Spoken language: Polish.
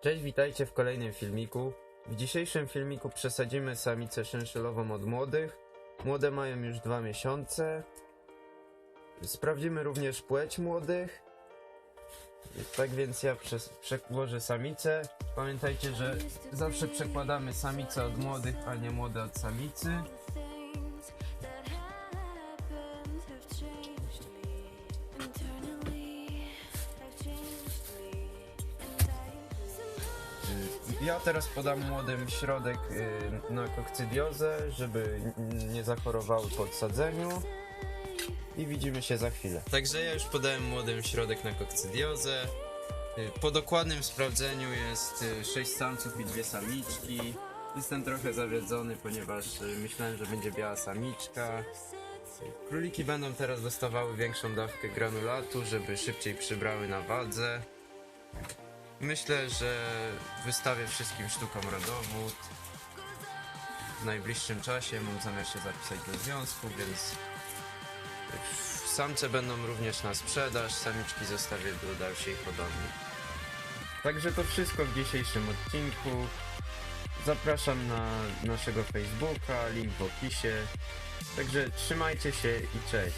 Cześć, witajcie w kolejnym filmiku. W dzisiejszym filmiku przesadzimy samicę szynszylową od młodych. Młode mają już dwa miesiące. Sprawdzimy również płeć młodych. Tak więc ja przełożę samicę. Pamiętajcie, że zawsze przekładamy samicę od młodych, a nie młode od samicy. Ja teraz podam młodym środek y, na kokcydiozę, żeby nie zachorowały po odsadzeniu. I widzimy się za chwilę. Także ja już podałem młodym środek na kokcydiozę. Y, Po dokładnym sprawdzeniu jest 6 samców i dwie samiczki. Jestem trochę zawiedzony, ponieważ y, myślałem, że będzie biała samiczka. Y, Króliki będą teraz dostawały większą dawkę granulatu, żeby szybciej przybrały na wadze. Myślę, że wystawię wszystkim sztukom rodowód. W najbliższym czasie mam zamiar się zapisać do związku, więc samce będą również na sprzedaż, samiczki zostawię do dalszej hodowli. Także to wszystko w dzisiejszym odcinku. Zapraszam na naszego Facebooka, link w opisie. Także trzymajcie się i cześć.